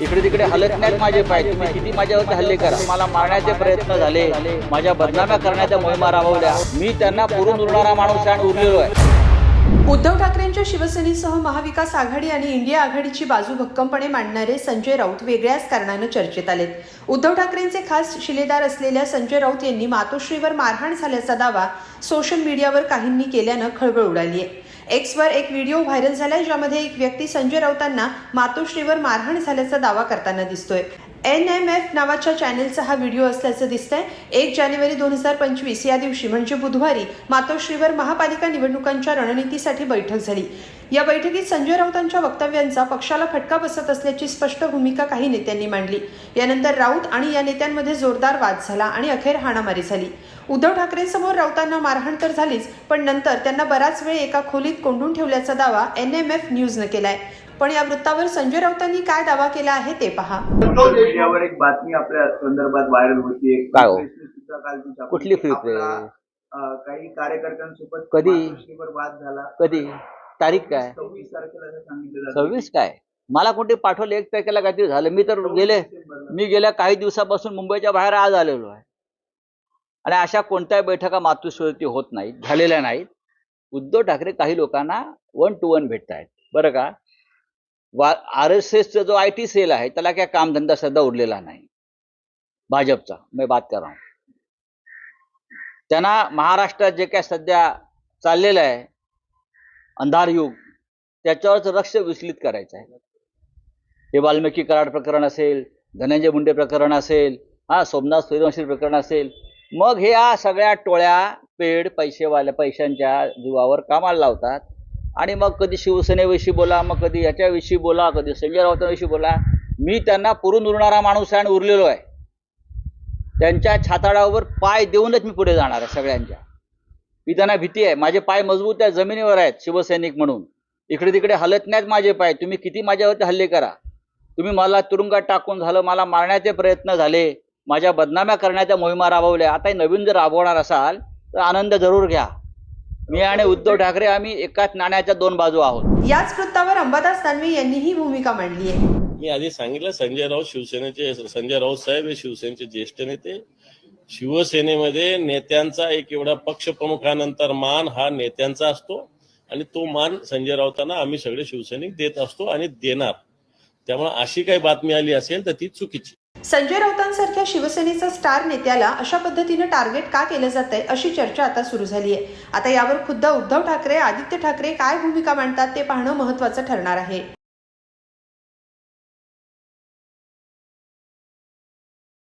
इकडे तिकडे हलत नाहीत माझे पाय. तुम्ही किती माझ्यावरती हल्ले करा. मला मारण्याचे प्रयत्न झाले. माझ्या बदनाम्या करण्याच्या मोहिमा राबवल्या. मी त्यांना पुरून उरणारा माणूस आणि उरलेलो आहे. उद्धव ठाकरेंच्या शिवसेनेसह महाविकास आघाडी आणि इंडिया आघाडीची बाजू भक्कमपणे मांडणारे संजय राऊत वेगळ्याच कारणानं चर्चेत आलेत. उद्धव ठाकरेंचे खास शिलेदार असलेल्या संजय राऊत यांनी मातोश्रीवर मारहाण झाल्याचा दावा सोशल मीडियावर काहींनी केल्यानं खळबळ उडाली आहे. एक्सवर एक व्हिडिओ व्हायरल झालाय ज्यामध्ये एक व्यक्ती संजय राऊतांना मातोश्रीवर मारहाण झाल्याचा दावा करताना दिसतोय. एन एम एफ नावाच्या चॅनेलचा हा व्हिडिओ असल्याचं दिसतंय. एक जानेवारी दोन हजार पंचवीस या दिवशी म्हणजे बुधवारी मातोश्रीवर महापालिका निवडणुकांच्या रणनीतीसाठी बैठक झाली. या बैठकीत संजय राऊतांच्या वक्तव्यांचा पक्षाला फटका बसत असल्याची स्पष्ट भूमिका काही नेत्यांनी मांडली. यानंतर राऊत आणि या नेत्यांमध्ये जोरदार वाद झाला आणि अखेर हाणामारी झाली. उद्धव ठाकरेंसमोर राऊतांना मारहाण तर झालीच पण नंतर त्यांना बराच वेळ एका खोलीत कोंडून ठेवल्याचा दावा एन एम एफ न्यूजनं केलाय. पण या वृत्तावर संजय राऊतांनी काय दावा केला आहे ते पहा. मीडियावर एक बातमी आपल्या संदर्भात व्हायरल होती. काय हो? कुठली फ्री काही कार्यकर्त्यांसोबत कधी? मातोश्रीवर वाद झाला. कधी? तारीख काय? सव्वीस तारखेला असं सांगितलं जातं. सव्वीस काय? मला कोणते पाठवलं? एक तारखेला काहीतरी झालं. मी तर गेले मी गेल्या काही दिवसापासून मुंबईच्या बाहेर आज आलेलो आहे. आणि अशा कोणत्याही बैठका मातृश्वरती होत नाहीत. झालेल्या नाहीत. उद्धव ठाकरे काही लोकांना वन टू वन भेटत आहेत बरं का? वा आर एस एसचा जो आय टी सेल आहे त्याला काय कामधंदा सध्या उरलेला नाही. भाजपचा मी बात कर त्यांना महाराष्ट्रात जे काय सध्या चाललेलं आहे अंधार युग त्याच्यावरच लक्ष विचलित करायचं आहे. हे वाल्मिकी कराड प्रकरण असेल धनंजय मुंडे प्रकरण असेल हा सोमनाथ सूर्यवंशी प्रकरण असेल मग हे या सगळ्या टोळ्या पेड पैसेवाल्या पैशांच्या जीवावर कामाला लावतात. आणि मग कधी शिवसेनेविषयी बोला मग कधी याच्याविषयी बोला कधी संजय राऊतांविषयी बोला. मी त्यांना पुरून उरणारा माणूस आहे आणि उरलेलो आहे. त्यांच्या छाताडावर पाय देऊनच मी पुढे जाणार आहे सगळ्यांच्या. मी त्यांना भीती आहे. माझे पाय मजबूत त्या जमिनीवर आहेत शिवसैनिक म्हणून. इकडे तिकडे हलत नाहीत माझे पाय. तुम्ही किती माझ्यावरती हल्ले करा. तुम्ही मला तुरुंगात टाकून झालं मला मारण्याचे प्रयत्न झाले. माझ्या बदनाम्या करण्याच्या मोहिमा राबवल्या. आता नवीन जर राबवणार असाल तर आनंद जरूर घ्या. मी आणि उद्धव ठाकरे आम्ही एकाच नाण्याच्या दोन बाजू आहोत. याच वृत्तावर अंबादास दानवे यांनी ही भूमिका मांडली आहे. मी आधी सांगितलं संजय राऊत शिवसेनेचे संजय राऊत साहेब हे शिवसेनेचे ज्येष्ठ नेते. शिवसेनेमध्ये नेत्यांचा एक एवढा पक्षप्रमुखानंतर मान हा नेत्यांचा असतो आणि तो मान संजय राऊतांना आम्ही सगळे शिवसैनिक देत असतो आणि देणार. त्यामुळे अशी काही बातमी आली असेल तर ती चुकीची. संजय राऊतांसारख्या शिवसेनेचा स्टार नेत्याला अशा पद्धतीनं टार्गेट का केलं जात आहे अशी चर्चा आता सुरू झाली आहे आता यावर खुद्द उद्धव ठाकरे आदित्य ठाकरे काय भूमिका मांडतात ते पाहणं महत्वाचं ठरणार आहे.